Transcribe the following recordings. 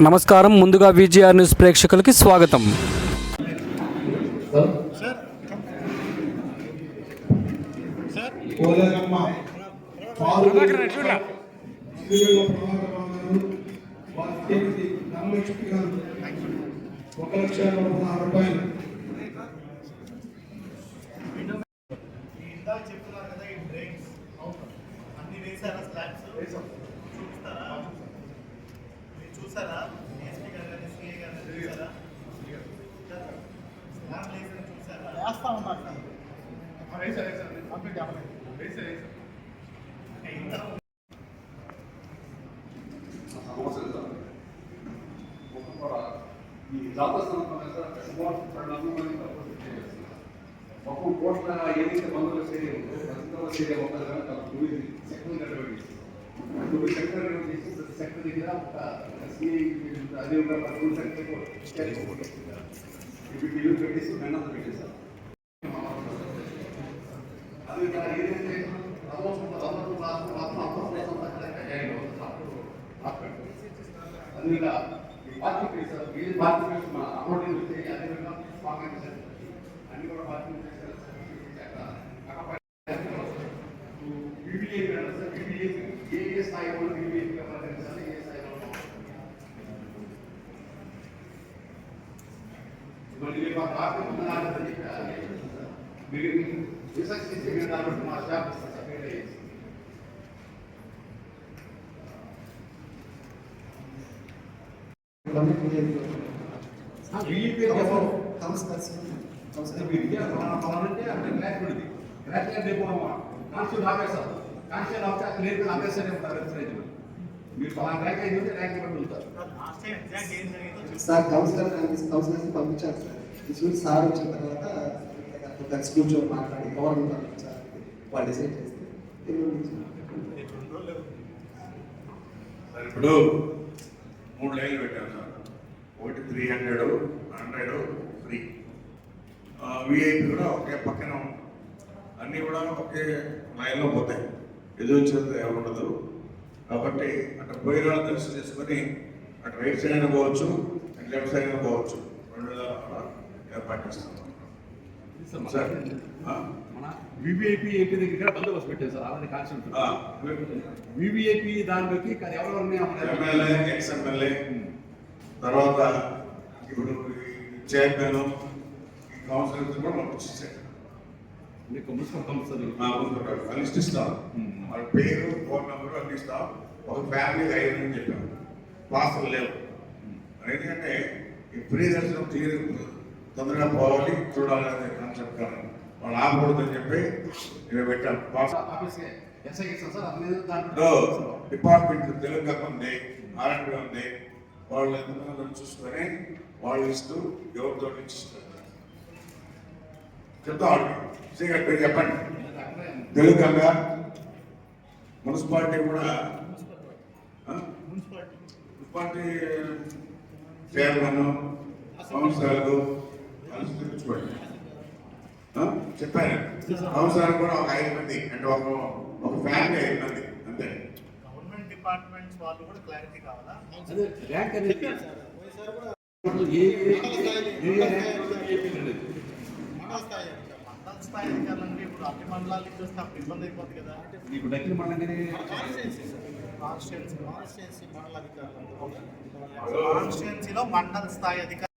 నమస్కారం. ముందుగా VGR news ప్రేక్షకులకి స్వాగతం. కోలేరమ్మ పాలు శ్రీవేల ప్రభాకర్ గారు వారి తేదీ ధనలక్ష్మి గారు ఒక లక్ష పదహారు రూపాయలు ఇందాక చెప్తున్నారు కదా ఈ డ్రైన్స్ అన్ని వేసారా స్లాబ్స్ చూపిస్తారా మీరు చూసారా ఎస్పీ గారు కానీ సిఐ గారు చూసారా చూసారా వేస్తా ఉన్నారు కంప్లీట్ అవ్వలేదు జాత సంబంధించిన సుమారు పరిణామాన్ని ఒక కోట్ల ఏదైతే బంధువులు చేయలేదు బంధువులు చేయడం ఒక సెకండ్ కట్టబడి మూడు సెక్టర్లు చేసి ప్రతి సెక్టర్ దగ్గర ఒక సిఐ అదే ఒక పదమూడు సెక్టర్ అది ఏదైతే అది పార్టీ పార్టీ మళ్ళీ మీరు మాకు రాకుండా రాలేదని చెప్పి మీరు రీసెర్చ్ చేసి మీరు దాన్ని బట్టి మా స్టాఫ్ ఇస్తారు సపరేట్ చేసి మీరు పలానా ర్యాంక్ అయింది ఉంటే ర్యాంక్ ఇవ్వండి ఉంటారు లాస్ట్ టైం ఎగ్జాక్ట్ ఏం జరిగిందో చూపిస్తారా సార్ కౌన్సిలర్ కౌన్సిలర్కి పంపించారు సార్ ఈ చూసి సార్ వచ్చిన తర్వాత కలిసి కూర్చొని మాట్లాడి ఎవరు పంపించారు వాళ్ళు డిసైడ్ చేస్తే ఇప్పుడు మూడు లైన్లు పెట్టాను సార్. ఒకటి three hundred hundred free VIP కూడా ఒకే పక్కన అన్నీ కూడా ఒకే లైన్లో పోతాయి. ఎదురు వచ్చేది ఎవరు ఉండదు. కాబట్టి అక్కడ పోయిన వాళ్ళు తెలుసు చేసుకొని అటు రైట్ సైడ్ అయినా పోవచ్చు అటు లెఫ్ట్ సైడ్ అయినా పోవచ్చు. రెండు ఏర్పాటు చేస్తాం సార్ ఆ? మన వివిఐపి ఏపీ దగ్గర బందోబస్తు పెట్టారు సార్ అలాంటి కాన్సెప్ట్ వివిఐపి దానిలోకి ఎవరెవరిని ఎమ్మెల్యే ఎక్స్ ఎమ్మెల్యే. తర్వాత ఇప్పుడు చైర్మన్ ఈ కూడా పంపించేసారు మీకు. మున్సిపల్ కౌన్సిల్ లిస్ట్ ఇస్తాం. వాళ్ళ పేరు ఫోన్ నెంబర్ అన్ని ఇస్తాం. ఒక ఫ్యామిలీ ఐదు అని చెప్పాం. పాసులు లేవు. ఎందుకంటే ఈ ఫ్రీ దర్శనం క్లియర్ తొందరగా పోవాలి చూడాలి అనే కాన్సెప్ట్ కానీ. వాళ్ళు ఆపకూడదని చెప్పి ఇవి పెట్టాం పాస్ ఆఫీస్ ఎస్ఐ సార్. అది లేదు లో దాంట్లో డిపార్ట్మెంట్ తెలుగు ఉంది ఆర్ఎండ్ ఉంది. వాళ్ళు ఎంతమంది చూసుకొని వాళ్ళు ఇస్తూ ఎవరితో ఇచ్చిస్తారు? చెప్తా పేరు చెప్పండి. తెలుగు గంగ మున్సిపాలిటీ కూడా? మున్సిపాలిటీ చైర్మన్ సంవత్సరాలు కలిసి తెచ్చుకోండి ఆ? చెప్పాను సంవత్సరాలు కూడా ఒక ఐదు మంది అంటే ఒక ఒక ఫ్యామిలీ ఐదు మంది అంతే గవర్నమెంట్ డిపార్ట్మెంట్స్ వాళ్ళు కూడా క్లారిటీ కావాలా అదే ర్యాంక్ అనేది ఏ ఏ- ర్యాంక్ మండల స్థాయి మండల నుంచి అధికారులు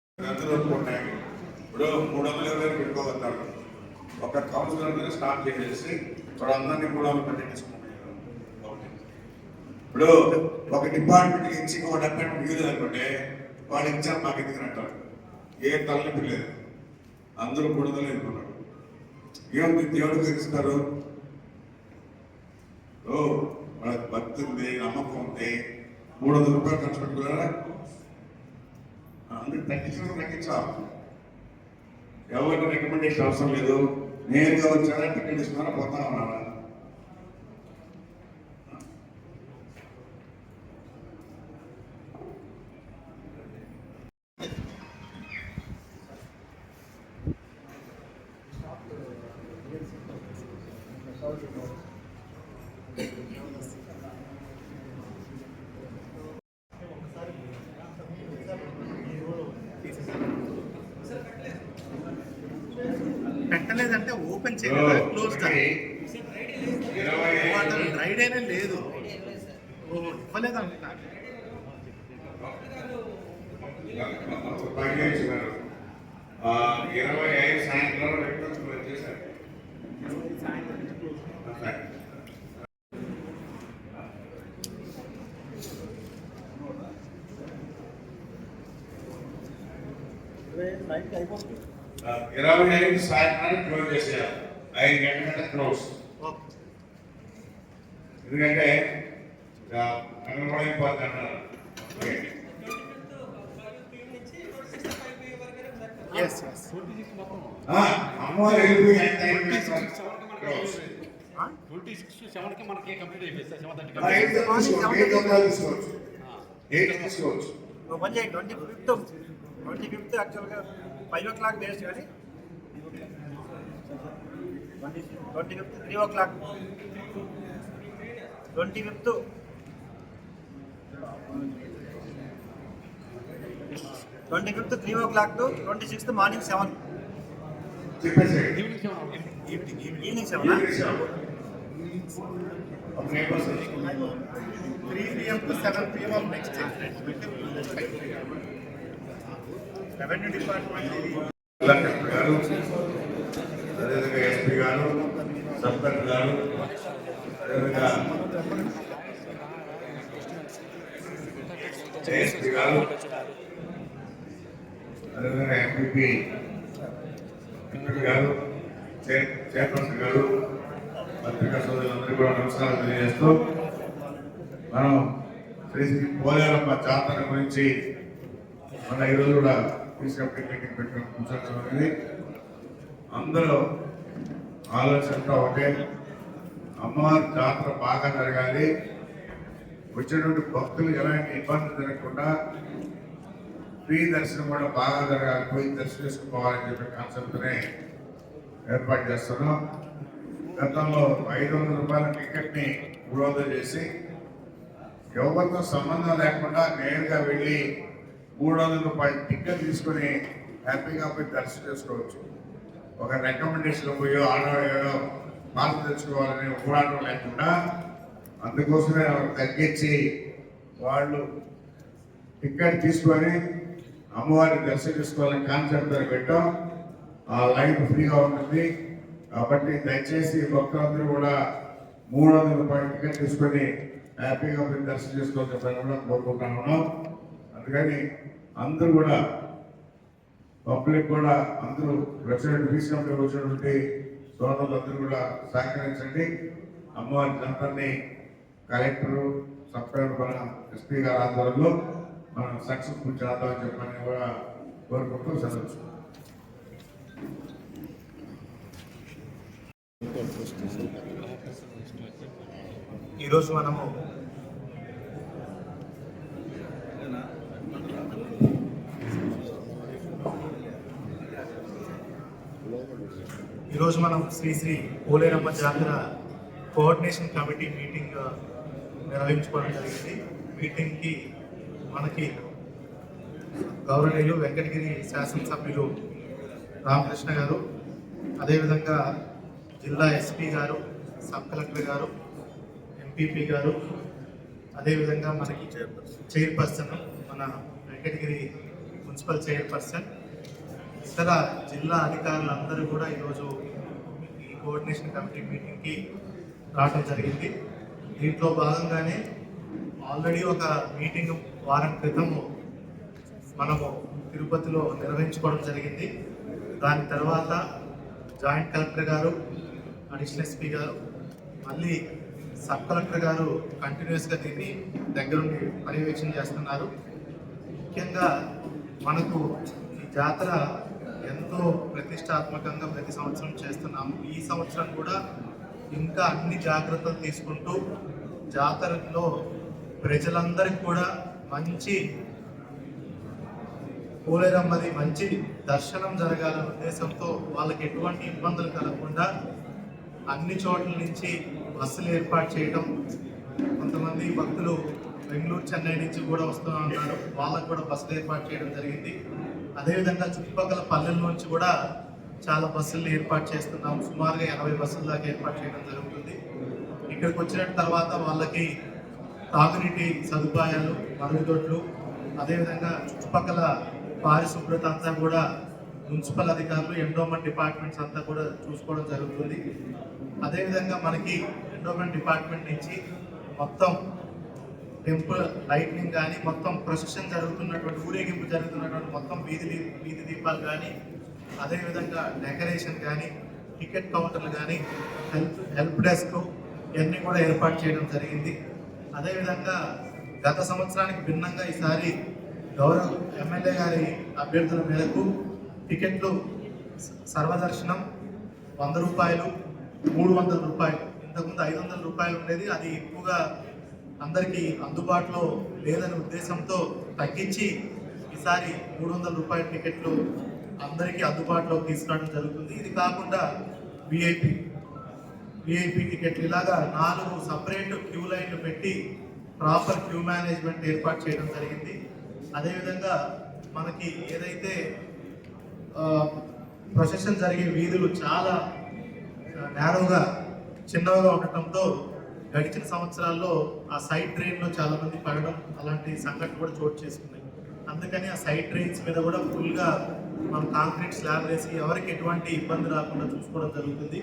ఇప్పుడు మూడు వందల ఇరవై వేలు పెట్టుకోగలుగుతారు ఒక కౌన్సిలర్ మీద స్టార్ట్ చేసేసి ఇప్పుడు అందరినీ మూడు వందలు పెట్టేసుకుంటారు ఇప్పుడు ఒక డిపార్ట్మెంట్ ఇచ్చి ఒక డిపార్ట్మెంట్ మిగిలింది అనుకుంటే వాళ్ళు ఇచ్చారు మాకు ఎందుకు అంటారు ఏ తలనొప్పి లేదు. అందరూ మూడు వందలు ఎన్నుకున్నారు ఏముంది దేవుడికి తెలుస్తారు ఓ వాళ్ళకి భక్తి ఉంది నమ్మకం ఉంది. మూడు వందల రూపాయలు ఖర్చు పెట్టుకున్నారా? అందరికి తగ్గించడం తగ్గించాలి. ఎవరికి రికమెండేషన్ అవసరం లేదు. నేరుగా వచ్చారా టికెట్ తీసుకున్నారా పోతా ఉన్నారా ఓపెన్ చేయలేదు క్లోజ్ ఇరవై ఐదు. రైడేనే లేదు. ఇవ్వలేదు ఆ, ఇరవై ఐదు సాయంత్రం. ఆ, ఇరవై ఐదు సాయంత్రం క్లోజ్ చేశారు ఐదు గంటల క్లోజ్ ఓకే. ఎందుకంటే అంగన్వాడీ ఎస్ అమ్మవారు వెళ్ళిపోయి. ట్వంటీ సిక్స్ సెవెన్కి మనకి కంప్లీట్ అయిపోయింది సార్ సెవెన్ థర్టీ ఆ, ఎయిట్ తీసుకోవచ్చు. ఎయిట్ వందలు తీసుకోవచ్చు? ఎయిట్ తీసుకోవచ్చు? ఒక పని చేయండి ట్వంటీ ఫిఫ్త్ ట్వంటీ ఫిఫ్త్ యాక్చువల్గా ఫైవ్ ఓ క్లాక్ డేస్ కానీ twenty fifth three o'clock. Twenty fifth. Twenty fifth three o'clock to twenty sixth morning seven. Evening seven three PM to seven PM next revenue department జిల్లా collector గారు అదేవిధంగా SP గారు sub collector గారు అదేవిధంగా ASP గారు అదేవిధంగా MPP MP గారు chairperson గారు పత్రికా సోదరులందరికీ కూడా నమస్కారం తెలియజేస్తూ మనం శ్రీ శ్రీ పోలేరమ్మ జాతర గురించి మన ఈరోజు కూడా తీసుకెళ్ళి మీటింగ్ పెట్టుకుని కూర్చోవడం అందరూ ఆలోచనతో ఒకటే అమ్మవారి జాతర బాగా జరగాలి. వచ్చినటువంటి భక్తులు ఎలాంటి ఇబ్బంది జరగకుండా ఫ్రీ దర్శనం కూడా బాగా జరగాలి. పోయి దర్శనం చేసుకోవాలని చెప్పే కాన్సెప్ట్ని ఏర్పాటు చేస్తున్నాం. గతంలో ఐదు వందల రూపాయల టికెట్ని విడుదల చేసి ఎవరితో సంబంధం లేకుండా నేరుగా వెళ్ళి మూడు వందల రూపాయలు టిక్కెట్ తీసుకొని హ్యాపీగా పోయి దర్శనం చేసుకోవచ్చు. ఒక రికమెండేషన్ పోయో ఆడో మార్పు తెచ్చుకోవాలని ఊడాటం లేకుండా అందుకోసమే తగ్గించి వాళ్ళు టిక్కెట్ తీసుకొని అమ్మవారిని దర్శించుకోవాలని కాన్సెప్ట్ ధర పెట్టాం. ఆ లైన్ ఫ్రీగా ఉంటుంది. కాబట్టి దయచేసి భక్తులందరూ కూడా మూడు వందల రూపాయలు టికెట్ తీసుకొని హ్యాపీగా పోయి దర్శనం చేసుకోవాలని చెప్పని కూడా కోరుకుంటా ఉన్నాం. అందుకని అందరూ కూడా పబ్లిక్ కూడా అందరూ రెసిడెంట్ ఫీస్ కంపెనీ వచ్చినటువంటి సోదరులందరూ కూడా సహకరించండి. అమ్మవారి జనతాన్ని కలెక్టరు సబ్స్క్రైబర్ కలెక్టర్ మన ఎస్పీ గారి ఆధ్వర్యంలో మనం సక్సెస్ఫుల్ చేద్దామని చెప్పని కూడా కోరుకుంటూ సెలవు ఈరోజు మనము ఈరోజు మనం శ్రీ శ్రీ పోలేరమ్మ జాతర కోఆర్డినేషన్ కమిటీ మీటింగ్ నిర్వహించుకోవడం జరిగింది. మీటింగ్కి మనకి గౌరవనీయులు వెంకటగిరి శాసనసభ్యులు రామకృష్ణ గారు అదేవిధంగా జిల్లా ఎస్పీ గారు సబ్ కలెక్టర్ గారు ఎంపీపీ గారు అదేవిధంగా మనకి చైర్పర్సన్ మన వెంకటగిరి మున్సిపల్ చైర్పర్సన్ ఇతర జిల్లా అధికారులందరూ కూడా ఈరోజు ఈ కోఆర్డినేషన్ కమిటీ మీటింగ్కి రావడం జరిగింది. దీంట్లో భాగంగానే ఆల్రెడీ ఒక మీటింగ్ వారం క్రితము మనము తిరుపతిలో నిర్వహించుకోవడం జరిగింది. దాని తర్వాత జాయింట్ కలెక్టర్ గారు అడిషనల్ ఎస్పీ గారు మళ్ళీ సబ్ కలెక్టర్ గారు కంటిన్యూస్గా దీన్ని దగ్గరుండి పర్యవేక్షణ చేస్తున్నారు. ముఖ్యంగా మనకు ఈ జాతర ఎంతో ప్రతిష్టాత్మకంగా ప్రతి సంవత్సరం చేస్తున్నాము. ఈ సంవత్సరం కూడా ఇంకా అన్ని జాగ్రత్తలు తీసుకుంటూ జాతరలో ప్రజలందరికీ కూడా మంచి పోలేరమ్మది మంచి దర్శనం జరగాలనే ఉద్దేశంతో వాళ్ళకి ఎటువంటి ఇబ్బందులు కలగకుండా అన్ని చోట్ల నుంచి బస్సులు ఏర్పాటు చేయడం కొంతమంది భక్తులు బెంగళూరు చెన్నై నుంచి కూడా వస్తూ ఉన్నారు. వాళ్ళకు కూడా బస్సులు ఏర్పాటు చేయడం జరిగింది. అదేవిధంగా చుట్టుపక్కల పల్లెల నుంచి కూడా చాలా బస్సులు ఏర్పాటు చేస్తున్నాం. సుమారుగా ఎనభై బస్సుల దాకా ఏర్పాటు చేయడం జరుగుతుంది. ఇక్కడికి వచ్చిన తర్వాత వాళ్ళకి తాగునీటి సదుపాయాలు మరుగుదొడ్లు అదేవిధంగా చుట్టుపక్కల పారిశుభ్రత అంతా కూడా మున్సిపల్ అధికారులు ఎండోమెంట్ డిపార్ట్మెంట్స్ అంతా కూడా చూసుకోవడం జరుగుతుంది. అదేవిధంగా మనకి ఎండోమెంట్ డిపార్ట్మెంట్ నుంచి మొత్తం టెంపుల్ లైటింగ్ కానీ మొత్తం ప్రొసెషన్ జరుగుతున్నటువంటి ఊరేగింపు జరుగుతున్నటువంటి మొత్తం వీధి దీ- వీధి దీపాలు కానీ అదేవిధంగా డెకరేషన్ కానీ టికెట్ కౌంటర్లు కానీ హెల్ప్ హెల్ప్ డెస్క్ ఇవన్నీ కూడా ఏర్పాటు చేయడం జరిగింది. అదేవిధంగా గత సంవత్సరానికి భిన్నంగా ఈసారి గౌరవ ఎమ్మెల్యే గారి అభ్యర్థుల మేరకు టికెట్లు సర్వదర్శనం వంద రూపాయలు మూడు వందల రూపాయలు ఇంతకుముందు ఐదు వందల రూపాయలు ఉండేది అది ఎక్కువగా అందరికీ అందుబాటులో లేదనే ఉద్దేశంతో తగ్గించి ఈసారి మూడు వందల రూపాయల టికెట్లు అందరికీ అందుబాటులో తీసుకురావడం జరుగుతుంది. ఇది కాకుండా విఐపి విఐపి టికెట్లు ఇలాగా నాలుగు సపరేట్ క్యూ లైన్లు పెట్టి ప్రాపర్ క్యూ మేనేజ్మెంట్ ఏర్పాటు చేయడం జరిగింది. అదేవిధంగా మనకి ఏదైతే ప్రొసెషన్ జరిగే వీధులు చాలా నేరోగా చిన్నగా ఉండటంతో గడిచిన సంవత్సరాల్లో ఆ సైడ్ ట్రైన్లో చాలామంది పడడం అలాంటి సంఘటన కూడా చోటు చేసుకున్నాయి. అందుకని ఆ సైడ్ ట్రైన్స్ మీద కూడా ఫుల్గా మనం కాంక్రీట్ స్లాబ్ వేసి ఎవరికి ఎటువంటి ఇబ్బంది రాకుండా చూసుకోవడం జరుగుతుంది.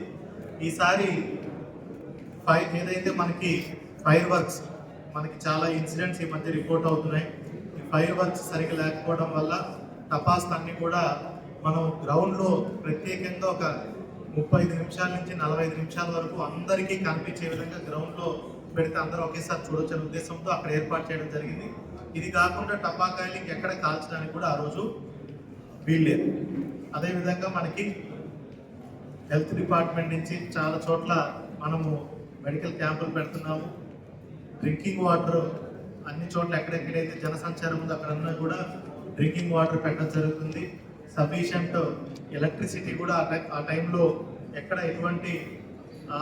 ఈసారి ఫైర్ ఏదైతే మనకి ఫైర్ వర్క్స్ మనకి చాలా ఇన్సిడెంట్స్ ఈ మధ్య రిపోర్ట్ అవుతున్నాయి. ఈ ఫైర్ వర్క్స్ సరిగ్గా లేకపోవడం వల్ల టపాస్ అన్నీ కూడా మనం గ్రౌండ్లో ప్రత్యేకంగా ఒక ముప్పై ఐదు నిమిషాల నుంచి నలభై ఐదు నిమిషాల వరకు అందరికీ కనిపించే విధంగా గ్రౌండ్లో పెడితే అందరూ ఒకేసారి చూడొచ్చనే ఉద్దేశంతో అక్కడ ఏర్పాటు చేయడం జరిగింది. ఇది కాకుండా టపాకాయలు ఎక్కడ కాల్చడానికి కూడా ఆ రోజు వీల్లేదు. అదేవిధంగా మనకి హెల్త్ డిపార్ట్మెంట్ నుంచి చాలా చోట్ల మనము మెడికల్ క్యాంపులు పెడుతున్నాము. డ్రింకింగ్ వాటర్ అన్ని చోట్ల ఎక్కడెక్కడైతే జనసంచారం ఉందో అక్కడన్నా కూడా డ్రింకింగ్ వాటర్ పెట్టడం జరుగుతుంది. సఫిషియంట్ ఎలక్ట్రిసిటీ కూడా ఆ టైంలో ఎక్కడ ఎటువంటి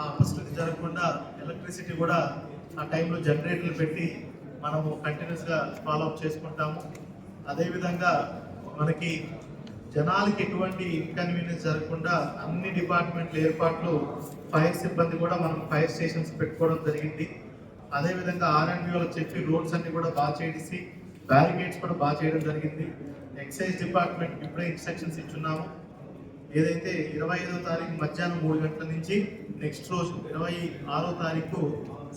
అపస్థితి జరగకుండా ఎలక్ట్రిసిటీ కూడా ఆ టైంలో జనరేటర్లు పెట్టి మనము కంటిన్యూస్గా ఫాలో అప్ చేసుకుంటాము. అదేవిధంగా మనకి జనాలకి ఎటువంటి ఇన్కన్వీనియన్స్ జరగకుండా అన్ని డిపార్ట్మెంట్ల ఏర్పాట్లు ఫైర్ సిబ్బంది కూడా మనం ఫైర్ స్టేషన్స్ పెట్టుకోవడం జరిగింది. అదేవిధంగా ఆర్ఎండ్బిఓలో చెప్పి రోడ్స్ అన్ని కూడా బాగా చేసి బ్యారికేడ్స్ కూడా బాగా చేయడం జరిగింది. ఎక్సైజ్ డిపార్ట్మెంట్ ఇప్పుడే ఇన్స్ట్రక్షన్స్ ఇచ్చున్నాము. ఏదైతే ఇరవై ఐదో తారీఖు మధ్యాహ్నం మూడు గంటల నుంచి నెక్స్ట్ రోజు ఇరవై ఆరో తారీఖు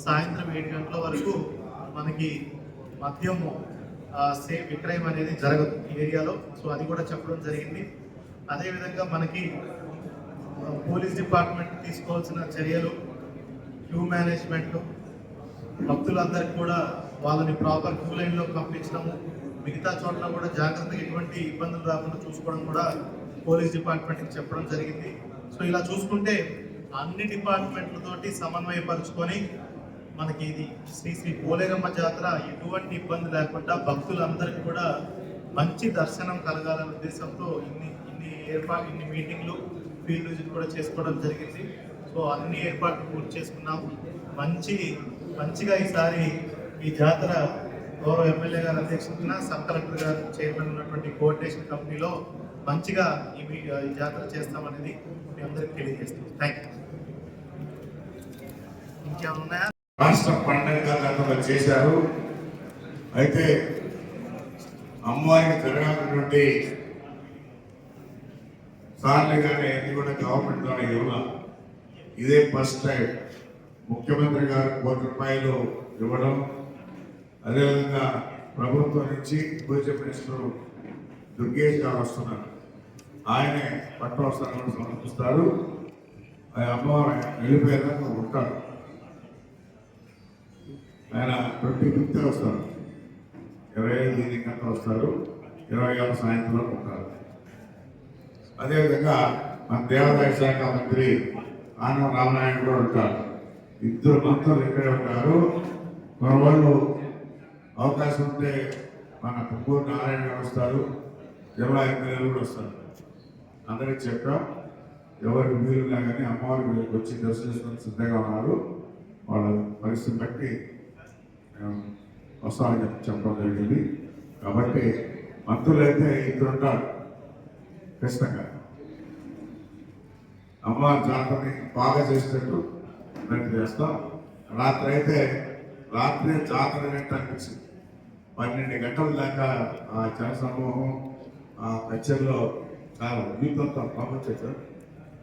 సాయంత్రం ఏడు గంటల వరకు మనకి మద్యము సేఫ్ విక్రయం అనేది జరగదు ఈ ఏరియాలో. సో అది కూడా చెప్పడం జరిగింది. అదేవిధంగా మనకి పోలీస్ డిపార్ట్మెంట్ తీసుకోవాల్సిన చర్యలు క్యూ మేనేజ్మెంట్ భక్తులందరికీ కూడా వాళ్ళని ప్రాపర్ క్యూ లైన్లో పంపించడము మిగతా చోట్ల కూడా జాగ్రత్తగా ఎటువంటి ఇబ్బందులు రాకుండా చూసుకోవడం కూడా పోలీస్ డిపార్ట్మెంట్కి చెప్పడం జరిగింది. సో ఇలా చూసుకుంటే అన్ని డిపార్ట్మెంట్లతోటి సమన్వయపరుచుకొని మనకి ఇది శ్రీ శ్రీ పోలేరమ్మ జాతర ఎటువంటి ఇబ్బంది లేకుండా భక్తులందరికీ కూడా మంచి దర్శనం కలగాలనే ఉద్దేశంతో ఇన్ని ఇన్ని ఏర్పాటు ఇన్ని మీటింగ్లు ఫీల్డ్ విజిట్ కూడా చేసుకోవడం జరిగింది. సో అన్ని ఏర్పాట్లు పూర్తి చేసుకున్నాము మంచి మంచిగా ఈసారి ఈ జాతర గౌరవ ఎమ్మెల్యే గారి అధ్యక్షతన సబ్ కలెక్టర్ గారు చైర్మన్ ఉన్నటువంటి కోఆర్డినేషన్ కమిటీలో మంచిగా ఈ ఈ జాతర చేస్తామనేది మీ అందరికి తెలియజేస్తాం థ్యాంక్ యూ ఇంకేమన్నా రాష్ట్ర పండుగ గతంలో చేశారు. అయితే అమ్మవారికి జరగాల్సినటువంటి సార్లు కానీ అది కూడా గవర్నమెంట్ ద్వారా ఇవ్వాలి. ఇదే ఫస్ట్ టైం ముఖ్యమంత్రి గారు కోటి రూపాయలు ఇవ్వడం. అదేవిధంగా ప్రభుత్వం నుంచి పూజ మినిస్టర్ దుర్గేష్ గారు వస్తున్నారు. ఆయనే పట్టవసరాలను సమర్పిస్తారు. ఆ అమ్మవారు వెళ్ళిపోయేదాకా ఉంటారు. ఆయన ట్వంటీ ఫిఫ్త్ వస్తారు. ఇరవై ఐదు ఎన్నికల్లో వస్తారు. ఇరవై ఆరు సాయంత్రం ఉంటారు. అదేవిధంగా మన దేవాదాయ శాఖ మంత్రి ఆనవ రామనారాయణ కూడా ఉంటారు. ఇద్దరు మంత్రులు ఇక్కడే ఉంటారు. మన వాళ్ళు అవకాశం ఉంటే మన పుప్పూరు నారాయణ గారు వస్తారు జిల్లా ఎమ్మెల్యేలు కూడా వస్తారు. అందరికీ చెప్పాం ఎవరికి వీలున్నా కానీ అమ్మవారి వీళ్ళకి వచ్చి దర్శించుకొని సిద్ధంగా ఉన్నారు. వాళ్ళ పరిస్థితిని బట్టి వస్తామని చెప్పి చెప్పడం జరిగింది. కాబట్టి మంత్రులైతే అయితే ఇద్దరు ఉంటారు ఖచ్చితంగా. అమ్మవారి జాతరని బాగా చేసినట్టు చేస్తాం. రాత్రి అయితే రాత్రి జాతర గంట అనిపించింది? పన్నెండు గంటల దాకా ఆ జన సమూహం ఆ కచ్చర్లో చాలా యూతంతో పంపించారు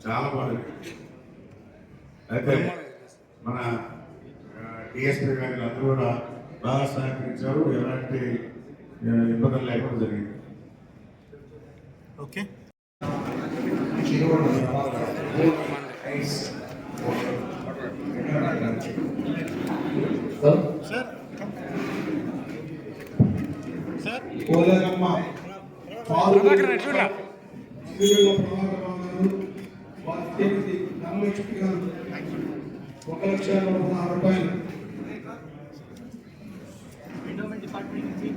చాలా బాగుంది అయితే మన డిఎస్పీ గారి అందరూ కూడా బాగా సహకరించారు. ఎలాంటి ఇబ్బందులు లేకుండా జరిగింది. ఓకే. సార్. సార్ కోలేరమ్మ పాలు శ్రీరంగ ప్రభాకరరావు గారు ఒక లక్ష నలభై రూపాయలు. ఎండోమెంట్ డిపార్ట్మెంట్ నుంచి